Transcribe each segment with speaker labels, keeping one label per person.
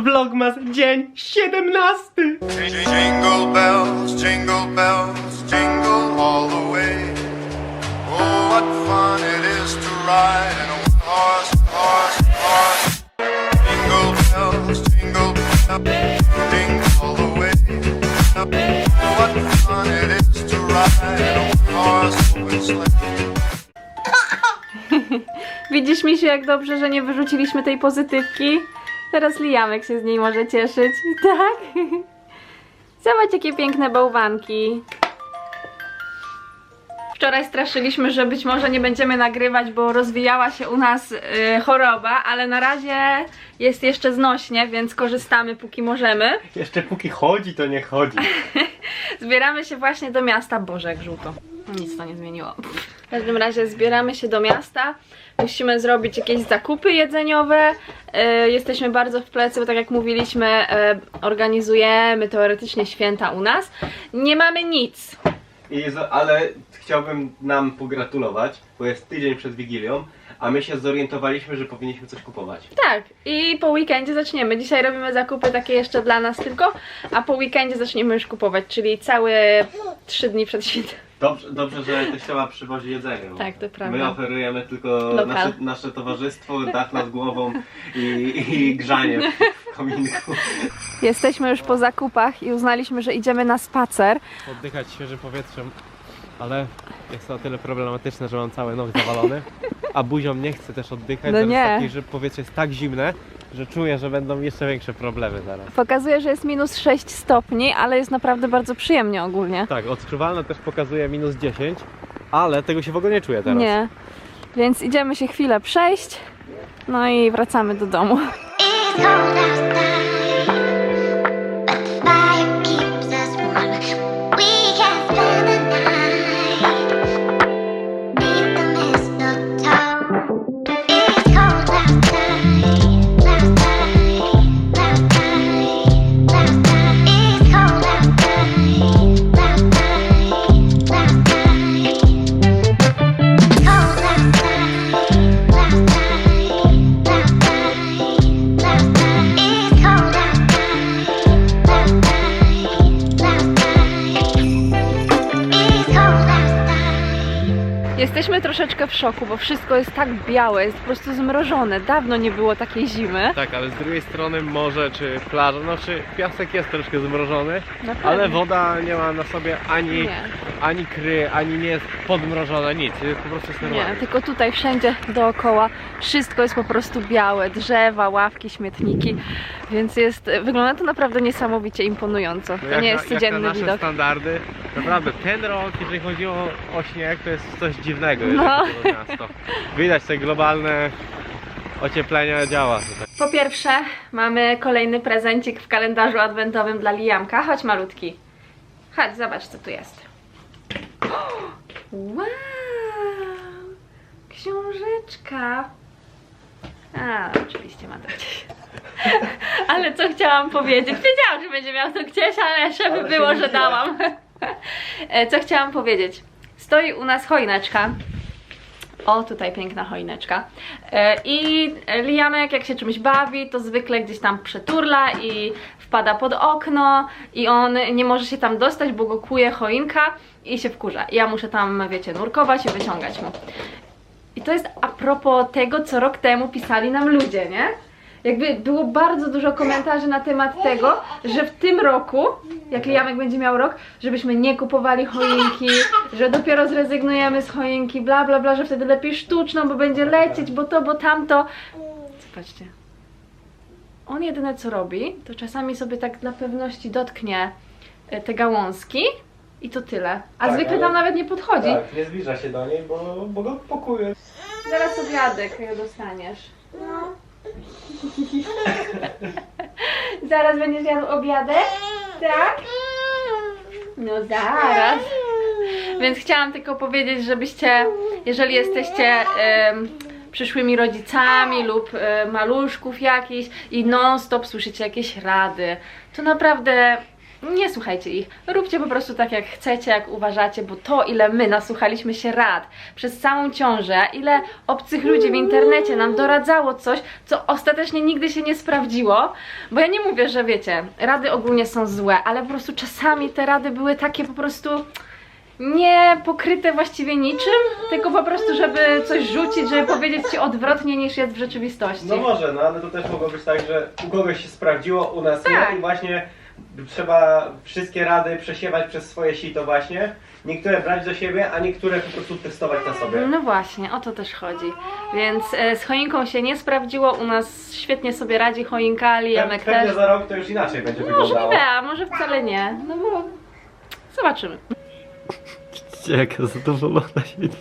Speaker 1: Vlogmas dzień 17!
Speaker 2: Jingle bells, jingle bells, jingle all the way. Oh, what fun it is to ride in a one-horse, horse, horse. Jingle bells, jingle bells, jingle all the way. Oh, what fun it is to ride in a open sleigh.
Speaker 3: Widzisz, Misiu, jak dobrze, że nie wyrzuciliśmy tej pozytywki? Teraz Liamek się z niej może cieszyć. Tak? Zobacz, jakie piękne bałwanki. Wczoraj straszyliśmy, że być może nie będziemy nagrywać, bo rozwijała się u nas y, choroba, ale na razie jest jeszcze znośnie, więc korzystamy póki możemy.
Speaker 1: Jeszcze póki chodzi, to nie chodzi.
Speaker 3: Zbieramy się właśnie do miasta. Boże, jak żółto. Nic to nie zmieniło. W każdym razie zbieramy się do miasta. Musimy zrobić jakieś zakupy jedzeniowe. E, jesteśmy bardzo w plecy, bo tak jak mówiliśmy, e, organizujemy teoretycznie święta u nas. Nie mamy nic.
Speaker 1: Za- ale chciałbym nam pogratulować, bo jest tydzień przed Wigilią, a my się zorientowaliśmy, że powinniśmy coś kupować.
Speaker 3: Tak, i po weekendzie zaczniemy. Dzisiaj robimy zakupy takie jeszcze dla nas tylko, a po weekendzie zaczniemy już kupować, czyli całe 3 dni przed świętem.
Speaker 1: Dobrze, dobrze że teściowa przywozi jedzenie.
Speaker 3: Tak, to prawda.
Speaker 1: My oferujemy tylko
Speaker 3: Lokal.
Speaker 1: nasze, nasze towarzystwo, dach nad głową i, i grzanie w kominku.
Speaker 3: Jesteśmy już po zakupach i uznaliśmy, że idziemy na spacer.
Speaker 4: oddychać świeżym powietrzem, ale jest to o tyle problematyczne, że mam cały nos zawalony, a buzią nie chcę też oddychać,
Speaker 3: No nie.
Speaker 4: taki, że powietrze jest tak zimne, że czuję, że będą jeszcze większe problemy zaraz.
Speaker 3: Pokazuje, że jest minus 6 stopni, ale jest naprawdę bardzo przyjemnie ogólnie.
Speaker 4: Tak, odczuwalne też pokazuje minus 10, ale tego się w ogóle nie czuję teraz.
Speaker 3: Nie. Więc idziemy się chwilę przejść. No i wracamy do domu.
Speaker 5: It's outside,
Speaker 3: szoku, bo wszystko jest tak białe, jest po prostu zmrożone. Dawno nie było takiej zimy.
Speaker 4: Tak, ale z drugiej strony morze czy plaża, no czy piasek jest troszkę zmrożony,
Speaker 3: Na
Speaker 4: ale woda nie ma na sobie ani,
Speaker 3: Nie.
Speaker 4: ani kry, ani nie jest podmrożona, nic, jest po prostu jest normalnie.
Speaker 3: Nie, tylko tutaj wszędzie dookoła wszystko jest po prostu białe. Drzewa, ławki, śmietniki. Więc jest, wygląda to naprawdę niesamowicie imponująco.
Speaker 4: No
Speaker 3: To
Speaker 4: jak
Speaker 3: nie
Speaker 4: na-
Speaker 3: jest
Speaker 4: jak na
Speaker 3: codzienny
Speaker 4: nasze
Speaker 3: widok.
Speaker 4: standardy, naprawdę ten rok, jeżeli chodzi o, o śnieg, to jest coś dziwnego, jeżeli
Speaker 3: No.
Speaker 4: chodzi o miasto. Widać te globalne ocieplenie działa tutaj.
Speaker 3: Po pierwsze, mamy kolejny prezencik w kalendarzu adwentowym dla Liamka. Chodź malutki. Chodź, zobacz co tu jest. Wow! Książeczka. A, oczywiście ma to gdzieś. Ale co chciałam powiedzieć? Wiedziałam, że będzie miał to gdzieś, ale żeby
Speaker 1: Ale
Speaker 3: było, że dałam. E, Co chciałam powiedzieć? Stoi u nas choineczka. O, tutaj piękna choineczka. E, I Liamek, jak się czymś bawi, to zwykle gdzieś tam przeturla i wpada pod okno i on nie może się tam dostać, bo go kuje choinka i się wkurza. Ja muszę tam, wiecie, nurkować i wyciągać mu. I to jest a propos tego, co rok temu pisali nam ludzie, nie? Jakby było bardzo dużo komentarzy na temat tego, że w tym roku, jak Liamek będzie miał rok, żebyśmy nie kupowali choinki, że dopiero zrezygnujemy z choinki, bla bla bla, że wtedy lepiej sztuczną, bo będzie lecieć, bo to, bo tamto. Zobaczcie. On jedyne co robi, to czasami sobie tak dla pewności dotknie e, te gałązki i to tyle. A
Speaker 1: Tak,
Speaker 3: zwykle tam nawet nie podchodzi.
Speaker 1: Tak, nie zbliża się do niej, bo, bo go pokuje.
Speaker 3: Zaraz obiadek dostaniesz. No. Zaraz będziesz jadł obiadek? Tak? No zaraz. Więc chciałam tylko powiedzieć, żebyście, jeżeli jesteście em, przyszłymi rodzicami lub e, maluszków jakichś i non stop słyszycie jakieś rady, to naprawdę nie słuchajcie ich. Róbcie po prostu tak, jak chcecie, jak uważacie, bo to, ile my nasłuchaliśmy się rad przez całą ciążę, ile obcych ludzi w internecie nam doradzało coś, co ostatecznie nigdy się nie sprawdziło. Bo ja nie mówię, że wiecie, rady ogólnie są złe, ale po prostu czasami te rady były takie po prostu nie pokryte właściwie niczym, tylko po prostu, żeby coś rzucić, żeby powiedzieć ci odwrotnie niż jest w rzeczywistości.
Speaker 1: No może, no ale to też mogło być tak, że u kogoś się sprawdziło, u nas
Speaker 3: Tak.
Speaker 1: nie i właśnie trzeba wszystkie rady przesiewać przez swoje sito właśnie. Niektóre brać do siebie, a niektóre po prostu testować na sobie.
Speaker 3: No właśnie, o to też chodzi. Więc e, z choinką się nie sprawdziło, u nas świetnie sobie radzi choinka,
Speaker 1: Pe
Speaker 3: Liamek
Speaker 1: pewnie
Speaker 3: też.
Speaker 1: za rok to już inaczej będzie wyglądało.
Speaker 3: Możliwe, a może wcale nie. No bo zobaczymy.
Speaker 4: Widzicie, jaka zadowolona siedzi.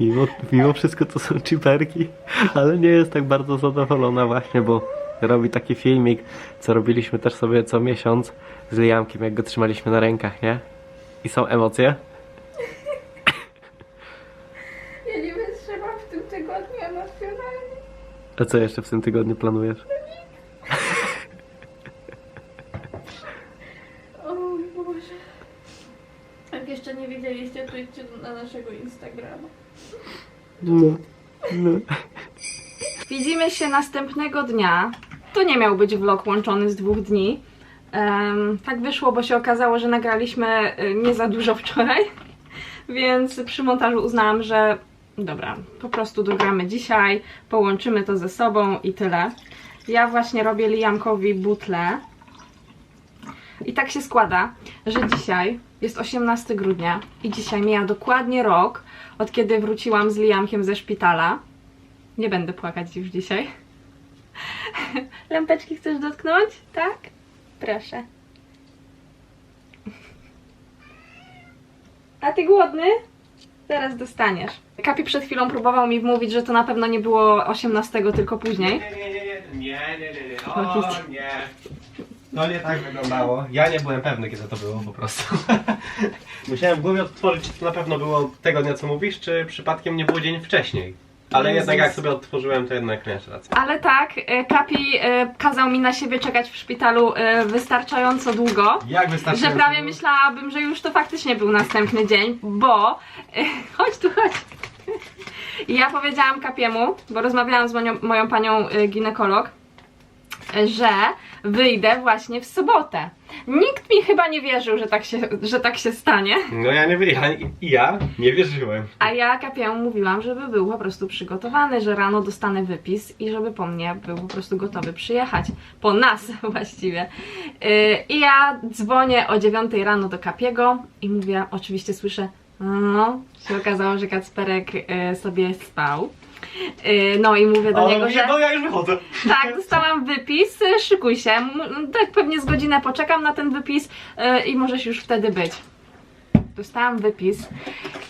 Speaker 4: Mimo, mimo wszystko to są chiperki, ale nie jest tak bardzo zadowolona właśnie, bo robi taki filmik, co robiliśmy też sobie co miesiąc z Liamkiem, jak go trzymaliśmy na rękach, nie? I są emocje.
Speaker 3: Ja nie wytrzymam w tym tygodniu emocjonalnie.
Speaker 4: A co jeszcze w tym tygodniu planujesz?
Speaker 3: O Boże. Jak jeszcze nie widzieliście, to idźcie na naszego Instagrama.
Speaker 4: No, no.
Speaker 3: Widzimy się następnego dnia. To nie miał być vlog łączony z dwóch dni. Em, tak wyszło, bo się okazało, że nagraliśmy y, nie za dużo wczoraj, więc przy montażu uznałam, że dobra, po prostu dogramy dzisiaj, połączymy to ze sobą i tyle. Ja właśnie robię Liamkowi butle. I tak się składa, że dzisiaj jest 18 grudnia i dzisiaj mija dokładnie rok, od kiedy wróciłam z Liamkiem ze szpitala. Nie będę płakać już dzisiaj. Lampeczki chcesz dotknąć? Tak? Proszę. A ty głodny? Zaraz dostaniesz. Kapi przed chwilą próbował mi wmówić, że to na pewno nie było 18, tylko później.
Speaker 1: Nie, nie, nie, nie, nie, nie, nie, nie, o nie. No nie tak wyglądało. Ja nie byłem pewny, kiedy to było po prostu. Musiałem w głowie odtworzyć, czy to na pewno było tego dnia, co mówisz, czy przypadkiem nie było dzień wcześniej. Ale jednak jak sobie odtworzyłem, to jednak miałeś rację.
Speaker 3: Ale tak, e, Kapi e, kazał mi na siebie czekać w szpitalu e, wystarczająco długo.
Speaker 1: Jak wystarczy?
Speaker 3: Że prawie myślałabym, że już to faktycznie był następny dzień, bo e, chodź tu, chodź. Ja powiedziałam Kapiemu, bo rozmawiałam z moją, moją panią e, ginekolog, e, że wyjdę właśnie w sobotę. Nikt mi chyba nie wierzył, że tak się, że tak się stanie.
Speaker 1: No ja nie wyjechałem. I ja nie wierzyłem.
Speaker 3: A ja Kapiemu mówiłam, żeby był po prostu przygotowany, że rano dostanę wypis i żeby po mnie był po prostu gotowy przyjechać. Po nas właściwie. Yy, I ja dzwonię o 9 rano do Kapiego i mówię, oczywiście słyszę, no, się okazało, że Kacperek yy, sobie spał. Yy, no i mówię do niego,
Speaker 1: nie,
Speaker 3: że
Speaker 1: no ja już wychodzę.
Speaker 3: tak, dostałam wypis, y, szykuj się. Tak pewnie z godzinę poczekam na ten wypis y, i możesz już wtedy być. Dostałam wypis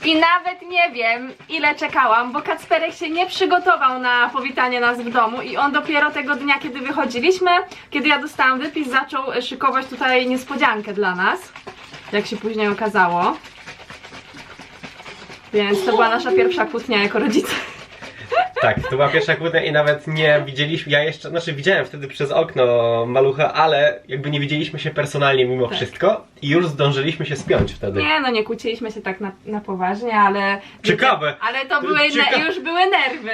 Speaker 3: i nawet nie wiem ile czekałam, bo Kacperek się nie przygotował na powitanie nas w domu i on dopiero tego dnia, kiedy wychodziliśmy, kiedy ja dostałam wypis, zaczął y, szykować tutaj niespodziankę dla nas, jak się później okazało. Więc to była nasza pierwsza kłótnia jako rodzice.
Speaker 1: Tak, to była pierwsza kłótnia i nawet nie widzieliśmy, ja jeszcze, znaczy widziałem wtedy przez okno malucha, ale jakby nie widzieliśmy się personalnie mimo
Speaker 3: Tak.
Speaker 1: wszystko i już zdążyliśmy się spiąć wtedy.
Speaker 3: Nie, no nie kłóciliśmy się tak na, na poważnie, ale...
Speaker 1: Ciekawe.
Speaker 3: Ale to były,
Speaker 1: Cieka-
Speaker 3: ne- już były nerwy.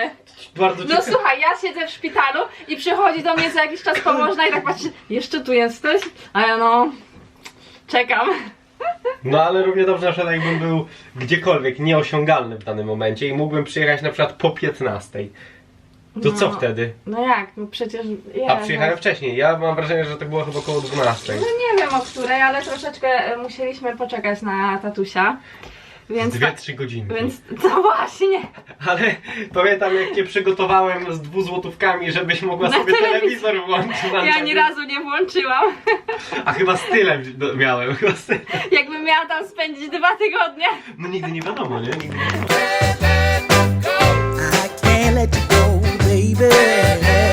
Speaker 1: Bardzo
Speaker 3: No
Speaker 1: ciekawe.
Speaker 3: słuchaj, ja siedzę w szpitalu i przychodzi do mnie za jakiś czas położna i tak patrzy, jeszcze tu jesteś? A ja no... Czekam.
Speaker 1: No ale równie dobrze na przykład jakbym był gdziekolwiek nieosiągalny w danym momencie i mógłbym przyjechać na przykład po 15. To co
Speaker 3: No.
Speaker 1: wtedy?
Speaker 3: No jak, no przecież...
Speaker 1: A
Speaker 3: Jezu.
Speaker 1: przyjechałem wcześniej. Ja mam wrażenie, że to było chyba około 12.
Speaker 3: No nie wiem o której, ale troszeczkę e, musieliśmy poczekać na tatusia. Więc...
Speaker 1: Dwie, trzy godziny.
Speaker 3: Więc no właśnie.
Speaker 1: Ale pamiętam jak cię przygotowałem z dwuzłotówkami, żebyś mogła
Speaker 3: Na
Speaker 1: sobie
Speaker 3: telewizor.
Speaker 1: telewizor włączyć.
Speaker 3: Ja ani razu nie włączyłam.
Speaker 1: A chyba z tylem do- miałem. Chyba z tylem.
Speaker 3: Jakbym miała tam spędzić dwa tygodnie.
Speaker 1: No nigdy nie wiadomo, nie? Nigdy nie wiadomo.
Speaker 6: I can't let you go, baby.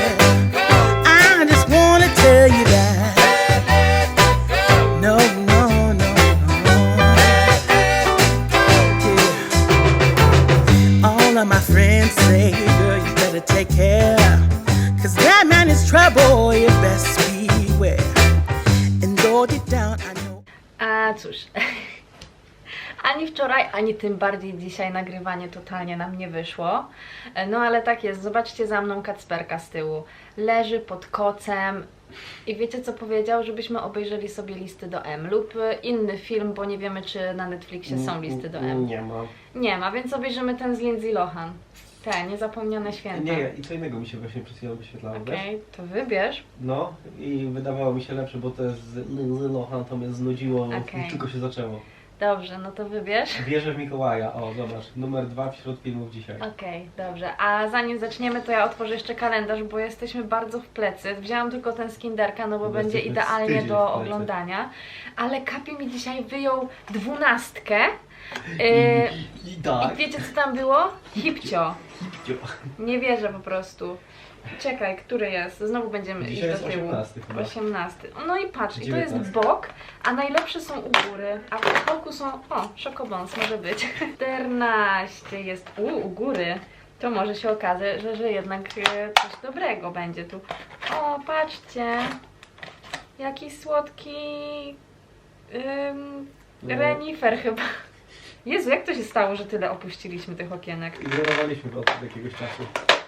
Speaker 3: Wczoraj, ani tym bardziej dzisiaj nagrywanie totalnie nam nie wyszło. No ale tak jest, zobaczcie za mną Kacperka z tyłu. Leży pod kocem i wiecie co powiedział? Żebyśmy obejrzeli sobie listy do M lub inny film, bo nie wiemy czy na Netflixie są listy do M.
Speaker 1: Nie ma.
Speaker 3: Nie ma, więc obejrzymy ten z Lindsay Lohan. Te, niezapomniane święta.
Speaker 1: Nie, i co innego mi się właśnie przed chwilą wyświetlało?
Speaker 3: Okej, to wybierz.
Speaker 1: No i wydawało mi się lepsze, bo to jest z Lindsay Lohan, to mnie znudziło,
Speaker 3: Okej.
Speaker 1: tylko się zaczęło.
Speaker 3: Dobrze, no to wybierz.
Speaker 1: Wierzę w Mikołaja, o zobacz, numer dwa wśród filmów dzisiaj.
Speaker 3: Okej, dobrze. A zanim zaczniemy, to ja otworzę jeszcze kalendarz, bo jesteśmy bardzo w plecy. Wzięłam tylko ten z Kinderka, no bo
Speaker 1: Bo
Speaker 3: będzie idealnie do oglądania. Ale Kapi mi dzisiaj wyjął dwunastkę. Yy,
Speaker 1: I
Speaker 3: I
Speaker 1: tak.
Speaker 3: wiecie co tam było? Hipcio. Nie wierzę po prostu. Czekaj, który jest? Znowu będziemy
Speaker 1: Dzisiaj
Speaker 3: iść do
Speaker 1: jest
Speaker 3: tyłu.
Speaker 1: 18 chyba.
Speaker 3: 18. No i patrz, i to jest
Speaker 1: 19.
Speaker 3: bok, a najlepsze są u góry, a w boku są, o, szokobons może być. 14 jest u, u góry. To może się okazać, że, że jednak e, coś dobrego będzie tu. O, patrzcie. Jaki słodki ym,
Speaker 1: No.
Speaker 3: renifer chyba. Jezu, jak to się stało, że tyle opuściliśmy tych okienek?
Speaker 1: Ignorowaliśmy go od jakiegoś czasu.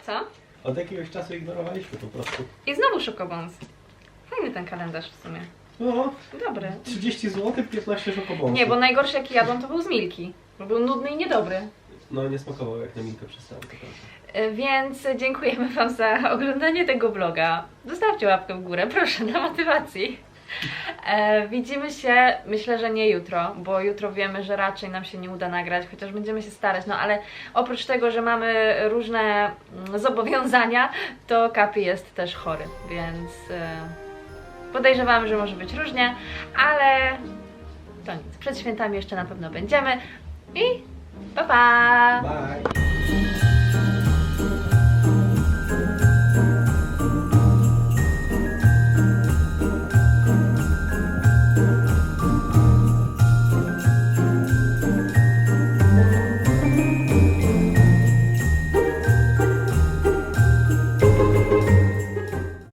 Speaker 3: Co?
Speaker 1: Od jakiegoś czasu ignorowaliśmy po prostu.
Speaker 3: I znowu szokobons. Fajny ten kalendarz w sumie.
Speaker 1: No,
Speaker 3: Dobry.
Speaker 1: 30 zł, 15 szokobonsów.
Speaker 3: Nie, bo najgorszy jaki jadłam to był z Milki. Bo był nudny i niedobry.
Speaker 1: No nie smakował jak na minkę przystałem. to prawda.
Speaker 3: E, Więc dziękujemy Wam za oglądanie tego vloga. Zostawcie łapkę w górę, proszę, dla motywacji. E, widzimy się, myślę, że nie jutro, bo jutro wiemy, że raczej nam się nie uda nagrać, chociaż będziemy się starać. No ale oprócz tego, że mamy różne mm, zobowiązania, to Kapi jest też chory, więc e, podejrzewam, że może być różnie, ale to nic. Przed świętami jeszcze na pewno będziemy i pa pa!
Speaker 1: Bye!